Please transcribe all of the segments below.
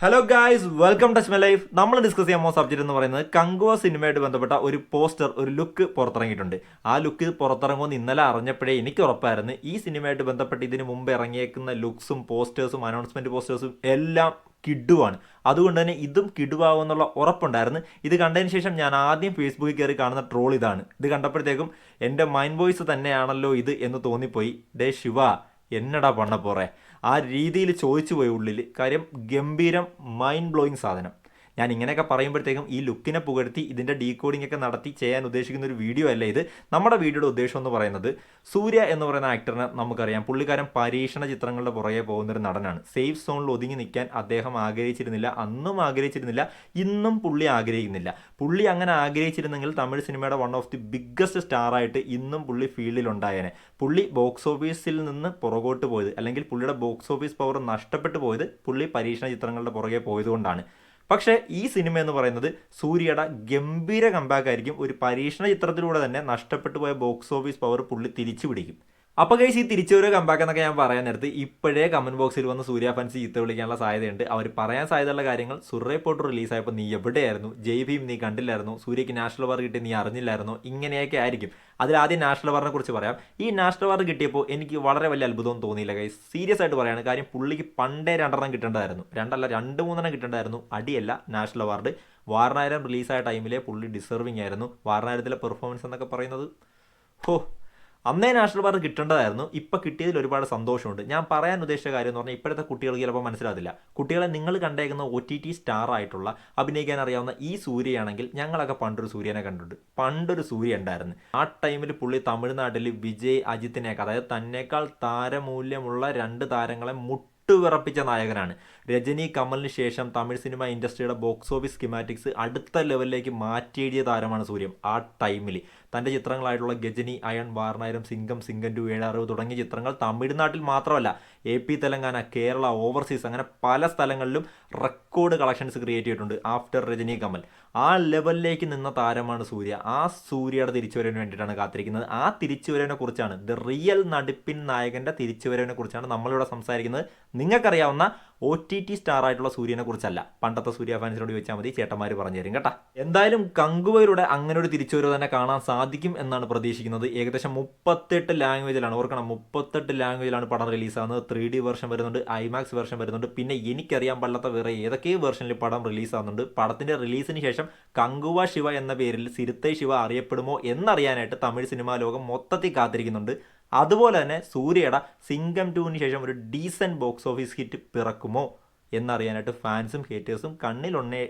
Hello guys welcome touch my life നമ്മൾ discuss ചെയ്യാൻ പോകുന്ന സബ്ജക്റ്റ് എന്ന് പറയുന്നത് കങ്കുവ സിനിമയായിട്ട് ബന്ധപ്പെട്ട ഒരു പോസ്റ്റർ ഒരു ലുക്ക് പുറത്തിറങ്ങിയിട്ടുണ്ട്. ആ ലുക്ക് പുറത്തിറങ്ങുമെന്ന് ഇന്നലെ അറിഞ്ഞപ്പോഴേ എനിക്ക് ഉറപ്പായിരുന്നു. ഈ സിനിമയായിട്ട് ബന്ധപ്പെട്ട് ഇതിന് മുമ്പ് ഇറങ്ങിയേക്കുന്ന ലുക്സും പോസ്റ്റേഴ്സും അനൗൺസ്മെന്റ് പോസ്റ്റേഴ്സും എല്ലാം കിഡുവാണ് അതുകൊണ്ട് തന്നെ ഇതും കിഡുവാകുമെന്നുള്ള ഉറപ്പുണ്ടായിരുന്നു. ഇത് കണ്ടതിന് ശേഷം ഞാൻ ആദ്യം ഫേസ്ബുക്കിൽ കയറി കാണുന്ന ട്രോൾ ഇതാണ്. ഇത് കണ്ടപ്പോഴത്തേക്കും എന്റെ മൈൻഡ് വോയിസ് തന്നെയാണല്ലോ ഇത് എന്ന് തോന്നിപ്പോയി. ഡേ ശിവ എന്നടാ പണ്ണ പോറേ ആ രീതിയിൽ ചോദിച്ചു പോയി ഉള്ളിൽ കാര്യം ഗംഭീരം മൈൻഡ് ബ്ലോയിങ് സാധനം. ഞാൻ ഇങ്ങനെയൊക്കെ പറയുമ്പോഴത്തേക്കും ഈ ലുക്കിനെ പുകഴ്ത്തി ഇതിന്റെ ഡീകോഡിംഗ് ഒക്കെ നടത്തി ചെയ്യാൻ ഉദ്ദേശിക്കുന്ന ഒരു വീഡിയോ അല്ല ഇത്? നമ്മുടെ വീഡിയോയുടെ ഉദ്ദേശം എന്ന് പറയുന്നത് സൂര്യ എന്ന് പറയുന്ന ആക്ടറിനെ നമുക്കറിയാം. പുള്ളിക്കാരൻ പരീക്ഷണ ചിത്രങ്ങളുടെ പുറകെ പോകുന്ന ഒരു നടനാണ് സേഫ് സോണിൽ ഒതുങ്ങി നിൽക്കാൻ അദ്ദേഹം ആഗ്രഹിച്ചിരുന്നില്ല. അന്നും ആഗ്രഹിച്ചിരുന്നില്ല. ഇന്നും പുള്ളി ആഗ്രഹിക്കുന്നില്ല. പുള്ളി അങ്ങനെ ആഗ്രഹിച്ചിരുന്നെങ്കിൽ തമിഴ് സിനിമയുടെ വൺ ഓഫ് ദി ബിഗ്ഗസ്റ്റ് സ്റ്റാറായിട്ട് ഇന്നും പുള്ളി ഫീൽഡിൽ ഉണ്ടായേനെ. പുള്ളി ബോക്സ് ഓഫീസിൽ നിന്ന് പുറകോട്ട് പോയത് അല്ലെങ്കിൽ പുള്ളിയുടെ ബോക്സ് ഓഫീസ് പവർ നഷ്ടപ്പെട്ടു പോയത് പുള്ളി പരീക്ഷണ ചിത്രങ്ങളുടെ പുറകെ പോയതുകൊണ്ടാണ്. പക്ഷേ ഈ സിനിമ എന്ന് പറയുന്നത് സൂര്യയുടെ ഗംഭീര കമ്പാക്ക് ആയിരിക്കും. ഒരു പരീക്ഷണ ചിത്രത്തിലൂടെ തന്നെ നഷ്ടപ്പെട്ടു പോയ ബോക്സ് ഓഫീസ് പവർ പുള്ളി തിരിച്ചു പിടിക്കും അപ്പോൾ കഴിച്ച് ഈ തിരിച്ചൊരു കമ്പാക്ക് എന്നൊക്കെ ഞാൻ പറയാൻ നേരത്ത് ഇപ്പോഴേ കമന്റ് ബോക്സിൽ വന്ന് സൂര്യ ഫാൻസ് ചീത്ത വിളിക്കാനുള്ള സാധ്യതയുണ്ട്. അവർ പറയാൻ സാധ്യതയുള്ള കാര്യങ്ങൾ സുറേ പോട്ട് റിലീസായപ്പോൾ നീ എവിടെയായിരുന്നു? ജയ് ഭീം നീ കണ്ടില്ലായിരുന്നു. സൂര്യക്ക് നാഷണൽ അവാർഡ് കിട്ടി നീ അറിഞ്ഞില്ലായിരുന്നു. ഇങ്ങനെയൊക്കെ ആയിരിക്കും. അതിൽ ആദ്യം നാഷണൽ അവാർഡിനെ കുറിച്ച് പറയാം. ഈ നാഷണൽ അവാർഡ് കിട്ടിയപ്പോൾ എനിക്ക് വളരെ വലിയ അത്ഭുതം തോന്നിയില്ല കൈ സീരിയസ് ആയിട്ട് പറയാണ്. കാര്യം പുള്ളിക്ക് പണ്ടേ രണ്ടെണ്ണം കിട്ടേണ്ടതായിരുന്നു. രണ്ടല്ല രണ്ട് മൂന്നെണ്ണം കിട്ടേണ്ടതായിരുന്നു. അടിയല്ല നാഷണൽ അവാർഡ് വാരണായിരം റിലീസായ ടൈമിലെ പുള്ളി ഡിസർവിങ് ആയിരുന്നു. വാരണായിരത്തിലെ പെർഫോമൻസ് എന്നൊക്കെ പറയുന്നത്. ഹോ അന്നേ നാഷണൽ പാർക്ക് കിട്ടേണ്ടതായിരുന്നു. ഇപ്പം കിട്ടിയതിൽ ഒരുപാട് സന്തോഷമുണ്ട്. ഞാൻ പറയാൻ ഉദ്ദേശിച്ച കാര്യം എന്ന് പറഞ്ഞാൽ ഇപ്പോഴത്തെ കുട്ടികൾക്ക് ചിലപ്പോൾ മനസ്സിലാവില്ല കുട്ടികളെ നിങ്ങൾ കണ്ടേക്കുന്ന ഒ ടി ടി സ്റ്റാർ ആയിട്ടുള്ള അഭിനയിക്കാൻ അറിയാവുന്ന ഈ സൂര്യയാണെങ്കിൽ ഞങ്ങളൊക്കെ പണ്ടൊരു സൂര്യനെ കണ്ടിട്ടുണ്ട്. പണ്ടൊരു സൂര്യ ഉണ്ടായിരുന്നു. ആ ടൈമിൽ പുള്ളി തമിഴ്നാട്ടിൽ വിജയ് അജിത്തിനെയൊക്കെ അതായത് തന്നേക്കാൾ താരമൂല്യമുള്ള രണ്ട് താരങ്ങളെ മുട്ടുവിറപ്പിച്ച നായകനാണ്. രജനി കമലിന് ശേഷം തമിഴ് സിനിമ ഇൻഡസ്ട്രിയുടെ ബോക്സ് ഓഫീസ് സ്കിമാറ്റിക്സ് അടുത്ത ലെവലിലേക്ക് മാറ്റിയെഴുതിയ താരമാണ് സൂര്യം ആ ടൈമിൽ തന്റെ ചിത്രങ്ങളായിട്ടുള്ള ഗജനി അയൺ വാർണായിരം സിംഗം സിംഗം ടു ഏഴാറിവ് തുടങ്ങിയ ചിത്രങ്ങൾ തമിഴ്നാട്ടിൽ മാത്രമല്ല A P Telangana Kerala overseas അങ്ങനെ പല സ്ഥലങ്ങളിലും റെക്കോർഡ് കളക്ഷൻസ് ക്രിയേറ്റ് ചെയ്തിട്ടുണ്ട് ആഫ്റ്റർ രജനി കമൽ. ആ ലെവലിലേക്ക് നിന്ന താരമാണ് സൂര്യ. ആ സൂര്യയുടെ തിരിച്ചുവരവിന് വേണ്ടിയിട്ടാണ് കാത്തിരിക്കുന്നത്. ആ തിരിച്ചുവരവിനെ കുറിച്ചാണ് ദ റിയൽ നടുപ്പിൻ നായകന്റെ തിരിച്ചുവരവിനെ കുറിച്ചാണ് നമ്മളിവിടെ സംസാരിക്കുന്നത്. നിങ്ങൾക്കറിയാവുന്ന ഒ ടി ടി സ്റ്റാർ ആയിട്ടുള്ള സൂര്യനെ കുറിച്ചല്ല പണ്ടത്തെ സൂര്യ ഫാൻസിനോട് ചോദിച്ചാൽ മതി ചേട്ടന്മാർ പറഞ്ഞു തരും കേട്ടാ. എന്തായാലും കങ്കുവയിലൂടെ അങ്ങനെ ഒരു തിരിച്ചുവരവ് തന്നെ കാണാൻ സാധിക്കും എന്നാണ് പ്രതീക്ഷിക്കുന്നത്. ഏകദേശം മുപ്പത്തെട്ട് ലാംഗ്വേജിലാണ് ഓർക്കണം മുപ്പത്തെട്ട് ലാംഗ്വേജിലാണ് പടം റിലീസാകുന്നത്. ത്രീ ഡി വെർഷൻ വരുന്നുണ്ട് ഐമാക്സ് വെർഷൻ വരുന്നുണ്ട്. പിന്നെ എനിക്കറിയാൻ പാടില്ലാത്ത വേറെ ഏതൊക്കെ വെർഷനിൽ പടം റിലീസാകുന്നുണ്ട്. പടത്തിന്റെ റിലീസിന് ശേഷം കങ്കുവ ശിവ എന്ന പേരിൽ സിരുത്തൈ ശിവ അറിയപ്പെടുമോ എന്നറിയാനായിട്ട് തമിഴ് സിനിമാ ലോകം മൊത്തത്തിൽ കാത്തിരിക്കുന്നുണ്ട്. അതുപോലെ തന്നെ സൂര്യയുടെ സിംഗം ടൂവിന് ശേഷം ഒരു ഡീസന്റ് ബോക്സ് ഓഫീസ് ഹിറ്റ് പിറക്കുമോ എന്നറിയാനായിട്ട് ഫാൻസും ഹേറ്റേഴ്സും കണ്ണിലൊണ്ണേ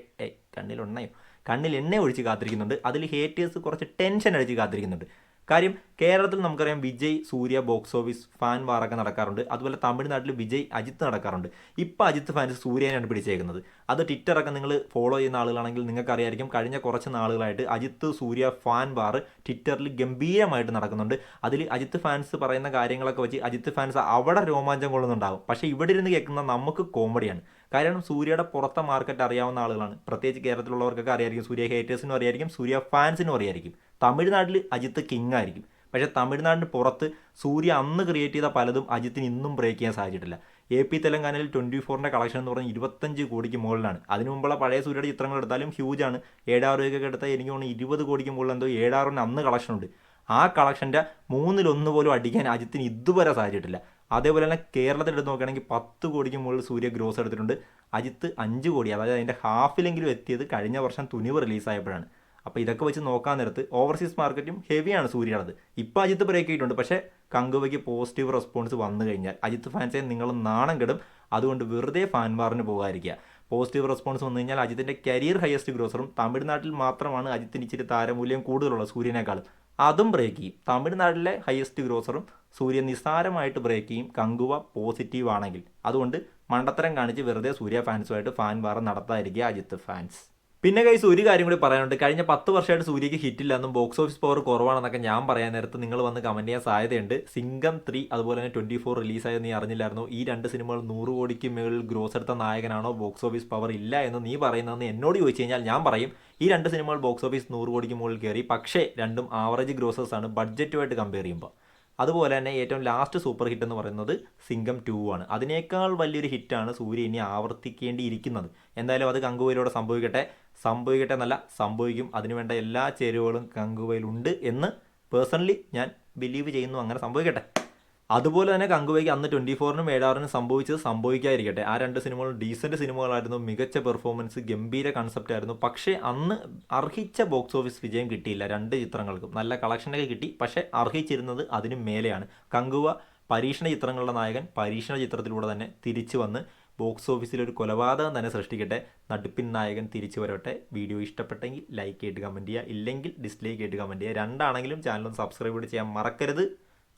കണ്ണിലൊണ്ണയോ? കണ്ണിൽ എണ്ണ ഒഴിച്ച് കാത്തിരിക്കുന്നുണ്ട്. അതിൽ ഹേറ്റേഴ്സ് കുറച്ച് ടെൻഷൻ അടിച്ച് കാത്തിരിക്കുന്നുണ്ട്. കാര്യം കേരളത്തിൽ നമുക്കറിയാം Vijay Suriya box office fan വാറൊക്കെ നടക്കാറുണ്ട്. അതുപോലെ തമിഴ്നാട്ടിൽ വിജയ് അജിത്ത് നടക്കാറുണ്ട്. ഇപ്പോൾ അജിത്ത് ഫാൻസ് സൂര്യനെയാണ് പിടിച്ചേക്കുന്നത്. അത് ട്വിറ്ററൊക്കെ നിങ്ങൾ ഫോളോ ചെയ്യുന്ന ആളുകളാണെങ്കിൽ നിങ്ങൾക്കറിയായിരിക്കും കഴിഞ്ഞ കുറച്ച് നാളുകളായിട്ട് അജിത്ത് സൂര്യ ഫാൻ വാർ ട്വിറ്ററിൽ ഗംഭീരമായിട്ട് നടക്കുന്നുണ്ട്. അതിൽ അജിത്ത് ഫാൻസ് പറയുന്ന കാര്യങ്ങളൊക്കെ വെച്ച് അജിത്ത് ഫാൻസ് അവിടെ രോമാഞ്ചം കൊള്ളുന്നുണ്ടാകും പക്ഷേ ഇവിടെ ഇരുന്ന് കേൾക്കുന്ന നമുക്ക് കോമഡിയാണ് കാരണം സൂര്യയുടെ പുറത്തെ മാർക്കറ്റ് അറിയാവുന്ന ആളുകളാണ്. പ്രത്യേകിച്ച് കേരളത്തിലുള്ളവർക്കൊക്കെ അറിയായിരിക്കും. സൂര്യ ഹേറ്റേഴ്സിനും അറിയായിരിക്കും. സൂര്യ ഫാൻസിനും അറിയായിരിക്കും. തമിഴ്നാട്ടിൽ അജിത്ത് കിങ് ആയിരിക്കും. പക്ഷേ തമിഴ്നാടിന് പുറത്ത് സൂര്യ അന്ന് ക്രിയേറ്റ് ചെയ്ത പലതും അജിത്തിന് ഇന്നും ബ്രേക്ക് ചെയ്യാൻ സാധിച്ചിട്ടില്ല. എ പി തെലങ്കാനയിൽ ട്വന്റി ഫോറിന്റെ കളക്ഷൻ എന്ന് പറഞ്ഞാൽ ഇരുപത്തഞ്ച് കോടിക്ക് മുകളിലാണ്. അതിനു മുമ്പുള്ള പഴയ സൂര്യയുടെ ചിത്രങ്ങൾ എടുത്താലും ഹ്യൂജ് ആണ്. ഏഴാറ് രൂപയൊക്കെ എടുത്താൽ എനിക്ക് തോന്നുന്നു ഇരുപത് കോടിക്ക് മുകളിൽ എന്തോ ഏഴാറിന് അന്ന് കളക്ഷൻ ഉണ്ട്. ആ കളക്ഷന്റെ മൂന്നിലൊന്ന് പോലും അടിക്കാൻ അജിത്തിന് ഇതുവരെ സാധിച്ചിട്ടില്ല. അതേപോലെ തന്നെ കേരളത്തിൽ എടുത്ത് നോക്കുകയാണെങ്കിൽ പത്ത് കോടിക്ക് മുകളിൽ സൂര്യ ഗ്രോസ് എടുത്തിട്ടുണ്ട്. അജിത്ത് അഞ്ച് കോടി അതായത് അതിന്റെ ഹാഫിലെങ്കിലും എത്തിയത് കഴിഞ്ഞ വർഷം തുനിവ് റിലീസായപ്പോഴാണ്. അപ്പോൾ ഇതൊക്കെ വെച്ച് നോക്കാൻ നേരത്ത് ഓവർസീസ് മാർക്കറ്റും ഹെവിയാണ് സൂര്യയുള്ളത് ഇപ്പോൾ അജിത്ത് ബ്രേക്ക് ചെയ്തിട്ടുണ്ട് പക്ഷേ കങ്കുവയ്ക്ക് പോസിറ്റീവ് റെസ്പോൺസ് വന്നു കഴിഞ്ഞാൽ അജിത്ത് ഫാൻസെ നിങ്ങൾ നാണം കെടും. അതുകൊണ്ട് വെറുതെ ഫാൻ വാറിന് പോകാതിരിക്കുക. പോസിറ്റീവ് റെസ്പോൺസ് വന്നു കഴിഞ്ഞാൽ അജിത്തിന്റെ കരിയർ ഹയസ്റ്റ് ഗ്രോസറും തമിഴ്നാട്ടിൽ മാത്രമാണ് അജിത്തിന് ഇച്ചിരി താരമൂല്യം കൂടുതലുള്ള സൂര്യനേക്കാളും. അതും ബ്രേക്ക് ചെയ്യും. തമിഴ്നാട്ടിലെ ഹയസ്റ്റ് ഗ്രോസറും സൂര്യ നിസ്സാരമായിട്ട് ബ്രേക്ക് ചെയ്യും. കങ്കുവ പോസിറ്റീവ് ആണെങ്കിൽ. അതുകൊണ്ട് മണ്ടത്തരം കാണിച്ച് വെറുതെ സൂര്യ ഫാൻസുമായിട്ട് ഫാൻ വാർ നടത്താതിരിക്കുക അജിത്ത് ഫാൻസ് പിന്നെ കൈസ് ഒരു കാര്യം കൂടി പറയാനുണ്ട്. കഴിഞ്ഞ പത്ത് വർഷമായിട്ട് സൂര്യക്ക് ഹിറ്റില്ല എന്നും ബോക്സ് ഓഫീസ് പവർ കുറവാണെന്നൊക്കെ ഞാൻ പറയാൻ നേരത്ത് നിങ്ങൾ വന്ന് കമന്റ് ചെയ്യാൻ സാധ്യതയുണ്ട്. സിംഗം ത്രീ അതുപോലെ തന്നെ ട്വന്റി ഫോർ റിലീസായത് നീ അറിഞ്ഞില്ലായിരുന്നു. ഈ രണ്ട് സിനിമകൾ നൂറ് കോടിക്ക് മുകളിൽ ഗ്രോസ് എടുത്ത നായകനാണോ? ബോക്സ് ഓഫീസ് പവർ ഇല്ല എന്ന് നീ പറയുന്നതെന്ന് എന്നോട് ചോദിച്ചു കഴിഞ്ഞാൽ ഞാൻ പറയും. ഈ രണ്ട് സിനിമകൾ ബോക്സ് ഓഫീസ് നൂറ് കോടിക്ക് മുകളിൽ കയറി പക്ഷേ രണ്ടും ആവറേജ് ഗ്രോസേഴ്സ് ആണ്. ബഡ്ജറ്റുമായിട്ട് കമ്പയർ ചെയ്യുമ്പോൾ അതുപോലെ തന്നെ ഏറ്റവും ലാസ്റ്റ് സൂപ്പർ ഹിറ്റ് എന്ന് പറയുന്നത് സിംഗം ടു ആണ്. അതിനേക്കാൾ വലിയൊരു ഹിറ്റാണ് സൂര്യ ഇനി ആവർത്തിക്കേണ്ടിയിരിക്കുന്നത്. എന്തായാലും അത് കങ്കുവയിലൂടെ സംഭവിക്കട്ടെ. സംഭവിക്കട്ടെ എന്നല്ല സംഭവിക്കും. അതിനുവേണ്ട എല്ലാ ചേരുവകളും കങ്കുവയിലുണ്ട് എന്ന് പേഴ്സണലി ഞാൻ ബിലീവ് ചെയ്യുന്നു. അങ്ങനെ സംഭവിക്കട്ടെ. അതുപോലെ തന്നെ കങ്കുവയ്ക്ക് അന്ന് ട്വന്റി ഫോറിനും ഏഴാറിനും സംഭവിച്ചത് സംഭവിക്കാതിരിക്കട്ടെ. ആ രണ്ട് സിനിമകളും ഡീസന്റ് സിനിമകളായിരുന്നു. മികച്ച പെർഫോമൻസ് ഗംഭീര കൺസെപ്റ്റ് ആയിരുന്നു. പക്ഷേ അന്ന് അർഹിച്ച ബോക്സ് ഓഫീസ് വിജയം കിട്ടിയില്ല രണ്ട് ചിത്രങ്ങൾക്കും. നല്ല കളക്ഷനൊക്കെ കിട്ടി. പക്ഷേ അർഹിച്ചിരുന്നത് അതിനും മേലെയാണ്. കങ്കുവ പരീക്ഷണ ചിത്രങ്ങളുടെ നായകൻ പരീക്ഷണ ചിത്രത്തിലൂടെ തന്നെ തിരിച്ചു വന്ന് ബോക്സ് ഓഫീസിൽ ഒരു കൊലപാതകം തന്നെ സൃഷ്ടിക്കട്ടെ. നടുപ്പിൻ നായകൻ തിരിച്ചു വരട്ടെ. വീഡിയോ ഇഷ്ടപ്പെട്ടെങ്കിൽ ലൈക്ക് ചെയ്തിട്ട് കമന്റ് ചെയ്യുക. ഇല്ലെങ്കിൽ ഡിസ്ലൈക്ക് ചെയ്തിട്ട് കമന്റ് ചെയ്യുക. രണ്ടാണെങ്കിലും ചാനൽ സബ്സ്ക്രൈബ് ചെയ്യാൻ മറക്കരുത്.